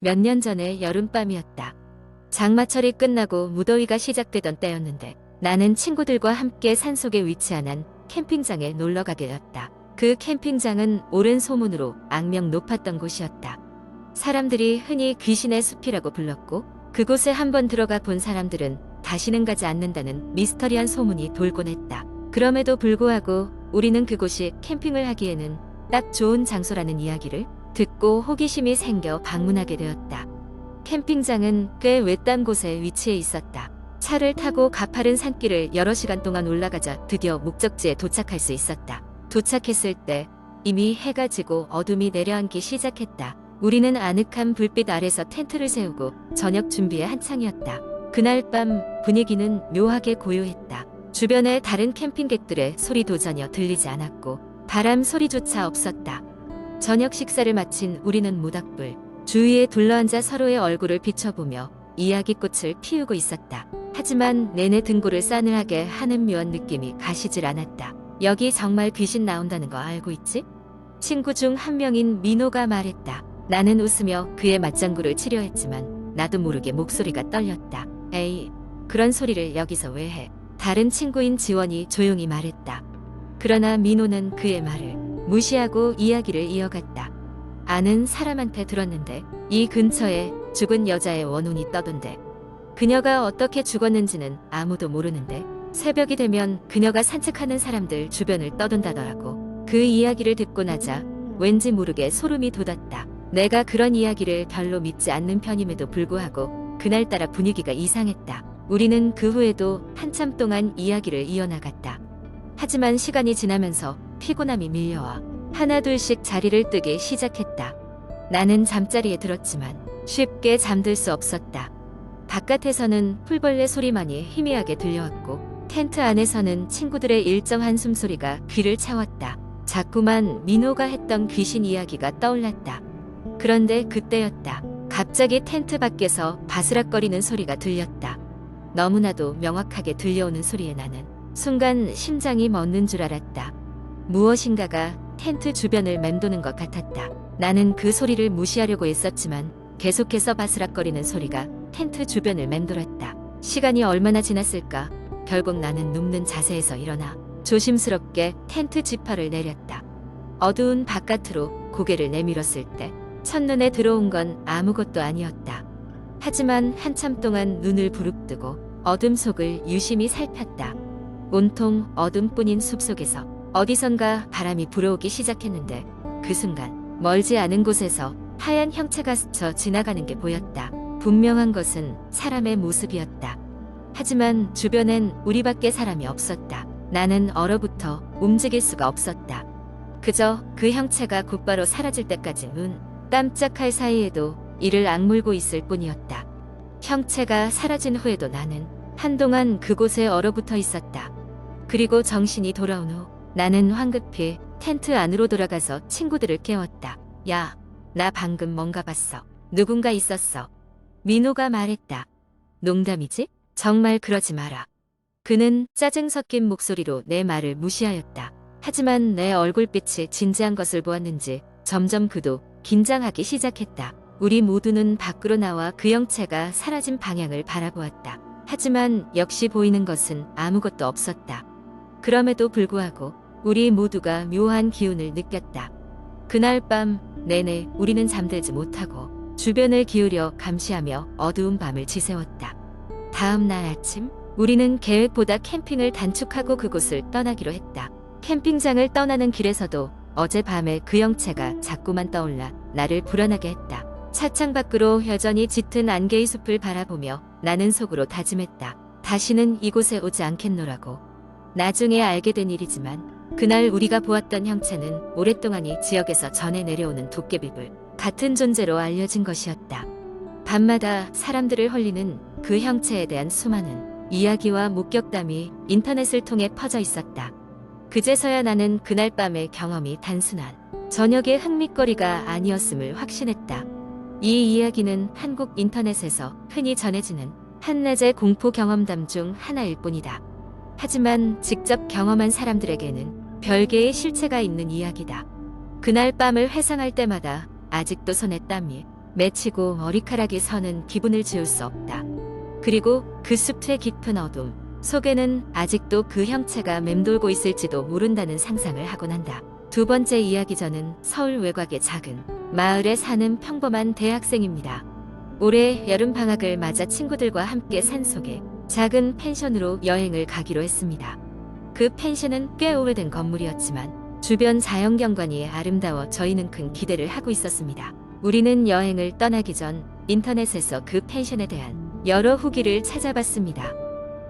몇 년 전의 여름밤이었다. 장마철이 끝나고 무더위가 시작되던 때였는데 나는 친구들과 함께 산속에 위치한 한 캠핑장에 놀러 가게 되었다. 그 캠핑장은 오랜 소문으로 악명 높았던 곳이었다. 사람들이 흔히 귀신의 숲이라고 불렀고 그곳에 한번 들어가 본 사람들은 다시는 가지 않는다는 미스터리한 소문이 돌곤 했다. 그럼에도 불구하고 우리는 그곳이 캠핑을 하기에는 딱 좋은 장소라는 이야기를 듣고 호기심이 생겨 방문하게 되었다. 캠핑장은 꽤 외딴 곳에 위치해 있었다. 차를 타고 가파른 산길을 여러 시간 동안 올라가자 드디어 목적지에 도착할 수 있었다. 도착했을 때 이미 해가 지고 어둠이 내려앉기 시작했다. 우리는 아늑한 불빛 아래서 텐트를 세우고 저녁 준비에 한창이었다. 그날 밤 분위기는 묘하게 고요했다. 주변에 다른 캠핑객들의 소리도 전혀 들리지 않았고 바람 소리조차 없었다. 저녁 식사를 마친 우리는 모닥불 주위에 둘러앉아 서로의 얼굴을 비춰보며 이야기꽃을 피우고 있었다. 하지만 내내 등골을 싸늘하게 하는 묘한 느낌이 가시질 않았다. 여기 정말 귀신 나온다는 거 알고 있지? 친구 중 한 명인 민호가 말했다. 나는 웃으며 그의 맞장구를 치려 했지만 나도 모르게 목소리가 떨렸다. 에이, 그런 소리를 여기서 왜 해? 다른 친구인 지원이 조용히 말했다. 그러나 민호는 그의 말을 무시하고 이야기를 이어갔다. 아는 사람한테 들었는데 이 근처에 죽은 여자의 원혼이 떠던데 그녀가 어떻게 죽었는지는 아무도 모르는데 새벽이 되면 그녀가 산책하는 사람들 주변을 떠돈다더라고. 그 이야기를 듣고 나자 왠지 모르게 소름이 돋았다. 내가 그런 이야기를 별로 믿지 않는 편임에도 불구하고 그날따라 분위기가 이상했다. 우리는 그 후에도 한참 동안 이야기를 이어나갔다. 하지만 시간이 지나면서 피곤함이 밀려와 하나둘씩 자리를 뜨기 시작했다. 나는 잠자리에 들었지만 쉽게 잠들 수 없었다. 바깥에서는 풀벌레 소리만이 희미하게 들려왔고 텐트 안에서는 친구들의 일정한 숨소리가 귀를 채웠다. 자꾸만 민호가 했던 귀신 이야기가 떠올랐다. 그런데 그때였다. 갑자기 텐트 밖에서 바스락거리는 소리가 들렸다. 너무나도 명확하게 들려오는 소리에 나는 순간 심장이 멎는 줄 알았다. 무엇인가가 텐트 주변을 맴도는 것 같았다. 나는 그 소리를 무시하려고 했었지만 계속해서 바스락거리는 소리가 텐트 주변을 맴돌았다. 시간이 얼마나 지났을까? 결국 나는 눕는 자세에서 일어나 조심스럽게 텐트 지퍼를 내렸다. 어두운 바깥으로 고개를 내밀었을 때 첫눈에 들어온 건 아무것도 아니었다. 하지만 한참 동안 눈을 부릅뜨고 어둠 속을 유심히 살폈다. 온통 어둠뿐인 숲속에서 어디선가 바람이 불어오기 시작했는데 그 순간 멀지 않은 곳에서 하얀 형체가 스쳐 지나가는 게 보였다. 분명한 것은 사람의 모습이었다. 하지만 주변엔 우리밖에 사람이 없었다. 나는 얼어붙어 움직일 수가 없었다. 그저 그 형체가 곧바로 사라질 때까지 눈 깜짝할 사이에도 이를 악물고 있을 뿐이었다. 형체가 사라진 후에도 나는 한동안 그곳에 얼어붙어 있었다. 그리고 정신이 돌아온 후 나는 황급히 텐트 안으로 돌아가서 친구들을 깨웠다. 야, 나 방금 뭔가 봤어. 누군가 있었어. 민호가 말했다. 농담이지? 정말 그러지 마라. 그는 짜증 섞인 목소리로 내 말을 무시하였다. 하지만 내 얼굴빛이 진지한 것을 보았는지 점점 그도 긴장하기 시작했다. 우리 모두는 밖으로 나와 그 형체가 사라진 방향을 바라보았다. 하지만 역시 보이는 것은 아무것도 없었다. 그럼에도 불구하고 우리 모두가 묘한 기운을 느꼈다. 그날 밤 내내 우리는 잠들지 못하고 주변을 기울여 감시하며 어두운 밤을 지새웠다. 다음 날 아침 우리는 계획보다 캠핑을 단축하고 그곳을 떠나기로 했다. 캠핑장을 떠나는 길에서도 어젯밤에 그 형체가 자꾸만 떠올라 나를 불안하게 했다. 차창 밖으로 여전히 짙은 안개의 숲을 바라보며 나는 속으로 다짐했다. 다시는 이곳에 오지 않겠노라고. 나중에 알게 된 일이지만 그날 우리가 보았던 형체는 오랫동안 이 지역에서 전해 내려오는 도깨비불 같은 존재로 알려진 것이었다. 밤마다 사람들을 홀리는 그 형체에 대한 수많은 이야기와 목격담이 인터넷을 통해 퍼져 있었다. 그제서야 나는 그날 밤의 경험이 단순한 저녁의 흥미거리가 아니었음을 확신했다. 이 이야기는 한국 인터넷에서 흔히 전해지는 한낮의 공포 경험담 중 하나일 뿐이다. 하지만 직접 경험한 사람들에게는 별개의 실체가 있는 이야기다. 그날 밤을 회상할 때마다 아직도 손에 땀이 맺히고 머리카락이 서는 기분을 지울 수 없다. 그리고 그 숲의 깊은 어둠 속에는 아직도 그 형체가 맴돌고 있을지도 모른다는 상상을 하곤 한다. 두 번째 이야기 저는 서울 외곽의 작은 마을에 사는 평범한 대학생입니다. 올해 여름 방학을 맞아 친구들과 함께 산속에 작은 펜션으로 여행을 가기로 했습니다. 그 펜션은 꽤 오래된 건물이었지만 주변 자연경관이 아름다워 저희는 큰 기대를 하고 있었습니다. 우리는 여행을 떠나기 전 인터넷에서 그 펜션에 대한 여러 후기를 찾아봤습니다.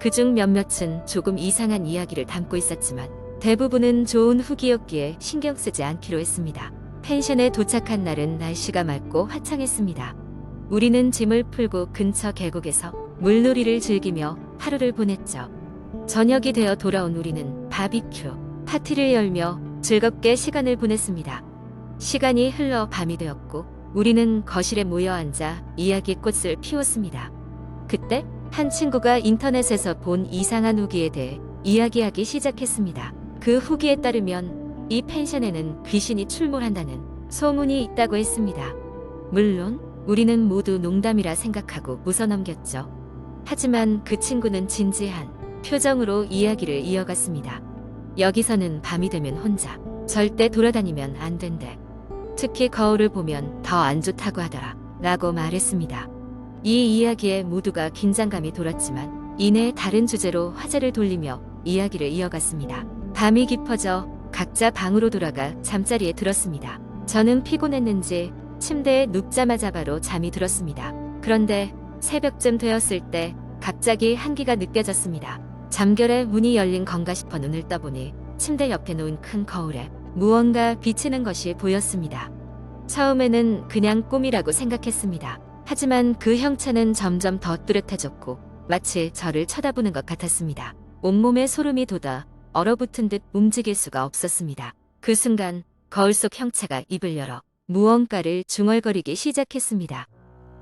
그중 몇몇은 조금 이상한 이야기를 담고 있었지만 대부분은 좋은 후기였기에 신경 쓰지 않기로 했습니다. 펜션에 도착한 날은 날씨가 맑고 화창했습니다. 우리는 짐을 풀고 근처 계곡에서 물놀이를 즐기며 하루를 보냈죠. 저녁이 되어 돌아온 우리는 바비큐, 파티를 열며 즐겁게 시간을 보냈습니다. 시간이 흘러 밤이 되었고 우리는 거실에 모여 앉아 이야기꽃을 피웠습니다. 그때 한 친구가 인터넷에서 본 이상한 후기에 대해 이야기하기 시작했습니다. 그 후기에 따르면 이 펜션에는 귀신이 출몰한다는 소문이 있다고 했습니다. 물론 우리는 모두 농담이라 생각하고 웃어넘겼죠. 하지만 그 친구는 진지한 표정으로 이야기를 이어갔습니다. 여기서는 밤이 되면 혼자 절대 돌아다니면 안 된대. 특히 거울을 보면 더 안 좋다고 하더라. 라고 말했습니다. 이 이야기에 모두가 긴장감이 돌았지만 이내 다른 주제로 화제를 돌리며 이야기를 이어갔습니다. 밤이 깊어져 각자 방으로 돌아가 잠자리에 들었습니다. 저는 피곤했는지 침대에 눕자마자 바로 잠이 들었습니다. 그런데 새벽쯤 되었을 때 갑자기 한기가 느껴졌습니다. 잠결에 문이 열린 건가 싶어 눈을 떠보니 침대 옆에 놓은 큰 거울에 무언가 비치는 것이 보였습니다. 처음에는 그냥 꿈이라고 생각했습니다. 하지만 그 형체는 점점 더 뚜렷해졌고 마치 저를 쳐다보는 것 같았습니다. 온몸에 소름이 돋아 얼어붙은 듯 움직일 수가 없었습니다. 그 순간 거울 속 형체가 입을 열어 무언가를 중얼거리기 시작했습니다.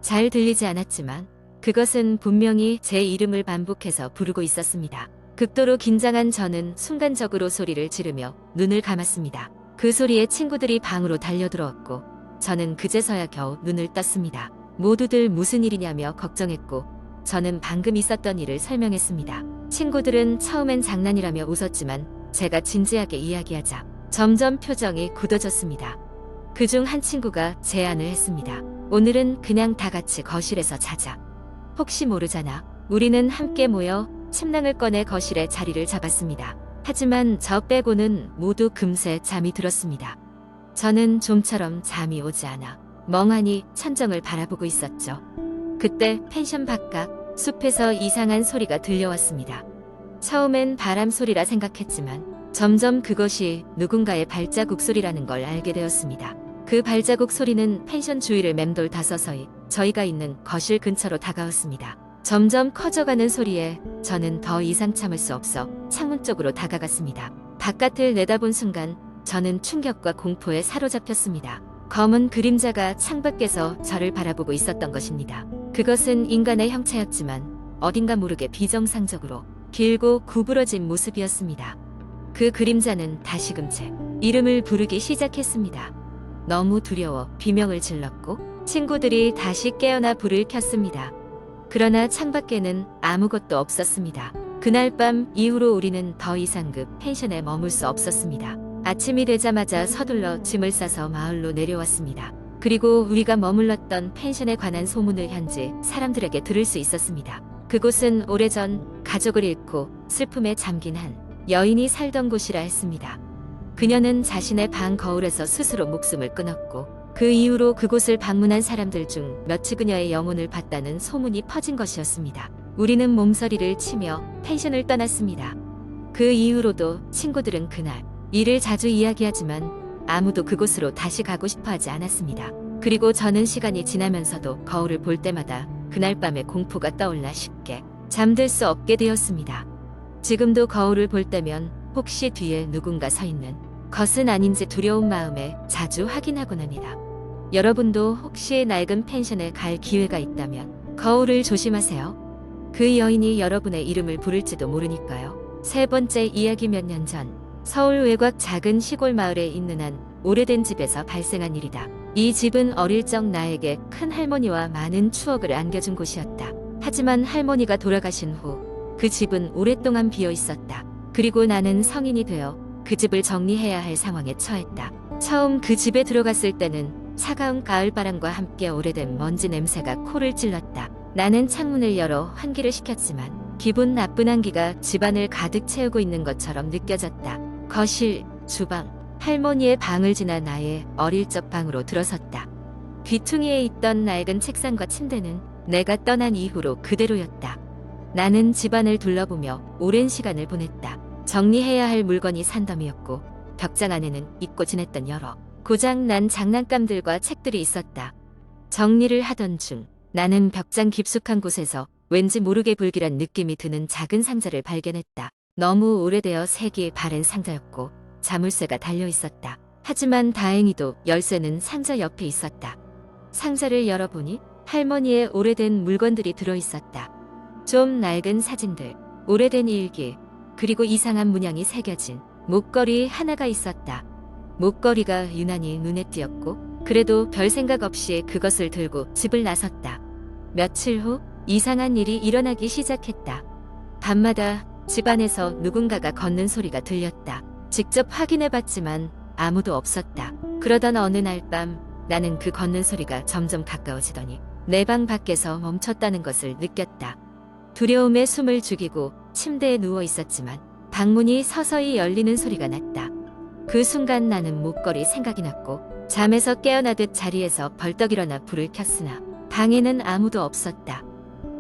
잘 들리지 않았지만 그것은 분명히 제 이름을 반복해서 부르고 있었습니다. 극도로 긴장한 저는 순간적으로 소리를 지르며 눈을 감았습니다. 그 소리에 친구들이 방으로 달려들어왔고 저는 그제서야 겨우 눈을 떴습니다. 모두들 무슨 일이냐며 걱정했고 저는 방금 있었던 일을 설명했습니다. 친구들은 처음엔 장난이라며 웃었지만 제가 진지하게 이야기하자 점점 표정이 굳어졌습니다. 그중 한 친구가 제안을 했습니다. 오늘은 그냥 다 같이 거실에서 자자. 혹시 모르잖아. 우리는 함께 모여 침낭을 꺼내 거실에 자리를 잡았습니다. 하지만 저 빼고는 모두 금세 잠이 들었습니다. 저는 좀처럼 잠이 오지 않아 멍하니 천정을 바라보고 있었죠. 그때 펜션 바깥 숲에서 이상한 소리가 들려왔습니다. 처음엔 바람 소리라 생각했지만 점점 그것이 누군가의 발자국 소리라는 걸 알게 되었습니다. 그 발자국 소리는 펜션 주위를 맴돌다 서서히 저희가 있는 거실 근처로 다가왔습니다. 점점 커져가는 소리에 저는 더 이상 참을 수 없어 창문 쪽으로 다가갔습니다. 바깥을 내다본 순간 저는 충격과 공포에 사로잡혔습니다. 검은 그림자가 창밖에서 저를 바라보고 있었던 것입니다. 그것은 인간의 형체였지만 어딘가 모르게 비정상적으로 길고 구부러진 모습이었습니다. 그 그림자는 다시금 제 이름을 부르기 시작했습니다. 너무 두려워 비명을 질렀고 친구들이 다시 깨어나 불을 켰습니다. 그러나 창밖에는 아무것도 없었습니다. 그날 밤 이후로 우리는 더 이상 그 펜션에 머물 수 없었습니다. 아침이 되자마자 서둘러 짐을 싸서 마을로 내려왔습니다. 그리고 우리가 머물렀던 펜션에 관한 소문을 현지 사람들에게 들을 수 있었습니다. 그곳은 오래전 가족을 잃고 슬픔에 잠긴 한 여인이 살던 곳이라 했습니다. 그녀는 자신의 방 거울에서 스스로 목숨을 끊었고 그 이후로 그곳을 방문한 사람들 중 몇이 그녀의 영혼을 봤다는 소문이 퍼진 것이었습니다. 우리는 몸서리를 치며 펜션을 떠났습니다. 그 이후로도 친구들은 그날 일을 자주 이야기하지만 아무도 그곳으로 다시 가고 싶어 하지 않았습니다. 그리고 저는 시간이 지나면서도 거울을 볼 때마다 그날 밤의 공포가 떠올라 쉽게 잠들 수 없게 되었습니다. 지금도 거울을 볼 때면 혹시 뒤에 누군가 서 있는 것은 아닌지 두려운 마음에 자주 확인하곤 합니다. 여러분도 혹시 낡은 펜션에 갈 기회가 있다면 거울을 조심하세요. 그 여인이 여러분의 이름을 부를지도 모르니까요. 세 번째 이야기 몇 년 전 서울 외곽 작은 시골 마을에 있는 한 오래된 집에서 발생한 일이다. 이 집은 어릴 적 나에게 큰 할머니와 많은 추억을 안겨준 곳이었다. 하지만 할머니가 돌아가신 후 그 집은 오랫동안 비어 있었다. 그리고 나는 성인이 되어 그 집을 정리해야 할 상황에 처했다. 처음 그 집에 들어갔을 때는 차가운 가을바람과 함께 오래된 먼지 냄새가 코를 찔렀다. 나는 창문을 열어 환기를 시켰지만 기분 나쁜 한기가 집안을 가득 채우고 있는 것처럼 느껴졌다. 거실, 주방, 할머니의 방을 지나 나의 어릴 적 방으로 들어섰다. 귀퉁이에 있던 낡은 책상과 침대는 내가 떠난 이후로 그대로였다. 나는 집안을 둘러보며 오랜 시간을 보냈다. 정리해야 할 물건이 산더미였고 벽장 안에는 잊고 지냈던 여러 고장 난 장난감들과 책들이 있었다. 정리를 하던 중 나는 벽장 깊숙한 곳에서 왠지 모르게 불길한 느낌이 드는 작은 상자를 발견했다. 너무 오래되어 색이 바랜 상자였고 자물쇠가 달려 있었다. 하지만 다행히도 열쇠는 상자 옆에 있었다. 상자를 열어보니 할머니의 오래된 물건들이 들어 있었다. 좀 낡은 사진들, 오래된 일기, 그리고 이상한 문양이 새겨진 목걸이 하나가 있었다. 목걸이가 유난히 눈에 띄었고, 그래도 별 생각 없이 그것을 들고 집을 나섰다. 며칠 후 이상한 일이 일어나기 시작했다. 밤마다 집안에서 누군가가 걷는 소리가 들렸다. 직접 확인해 봤지만 아무도 없었다. 그러던 어느 날 밤 나는 그 걷는 소리가 점점 가까워지더니 내 방 밖에서 멈췄다는 것을 느꼈다. 두려움에 숨을 죽이고 침대에 누워 있었지만 방문이 서서히 열리는 소리가 났다. 그 순간 나는 목걸이 생각이 났고 잠에서 깨어나듯 자리에서 벌떡 일어나 불을 켰으나 방에는 아무도 없었다.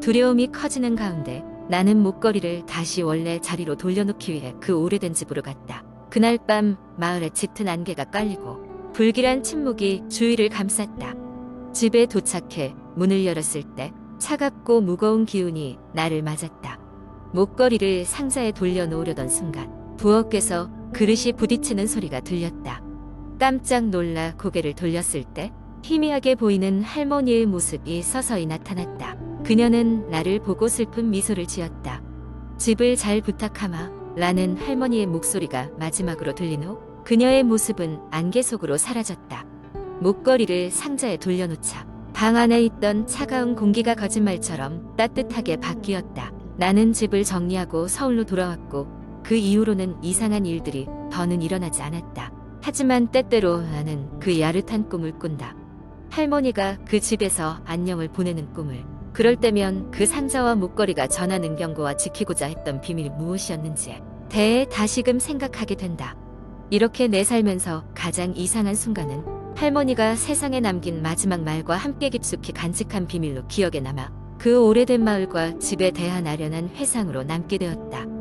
두려움이 커지는 가운데 나는 목걸이를 다시 원래 자리로 돌려놓기 위해 그 오래된 집으로 갔다. 그날 밤 마을에 짙은 안개가 깔리고 불길한 침묵이 주위를 감쌌다. 집에 도착해 문을 열었을 때 차갑고 무거운 기운이 나를 맞았다. 목걸이를 상자에 돌려놓으려던 순간 부엌에서 그릇이 부딪히는 소리가 들렸다. 깜짝 놀라 고개를 돌렸을 때 희미하게 보이는 할머니의 모습이 서서히 나타났다. 그녀는 나를 보고 슬픈 미소를 지었다. 집을 잘 부탁하마. 라는 할머니의 목소리가 마지막으로 들린 후 그녀의 모습은 안개 속으로 사라졌다. 목걸이를 상자에 돌려놓자 방 안에 있던 차가운 공기가 거짓말처럼 따뜻하게 바뀌었다. 나는 집을 정리하고 서울로 돌아왔고 그 이후로는 이상한 일들이 더는 일어나지 않았다. 하지만 때때로 나는 그 야릇한 꿈을 꾼다. 할머니가 그 집에서 안녕을 보내는 꿈을. 그럴 때면 그 상자와 목걸이가 전하는 경고와 지키고자 했던 비밀이 무엇이었는지 대해 다시금 생각하게 된다. 이렇게 내 살면서 가장 이상한 순간은 할머니가 세상에 남긴 마지막 말과 함께 깊숙이 간직한 비밀로 기억에 남아 그 오래된 마을과 집에 대한 아련한 회상으로 남게 되었다.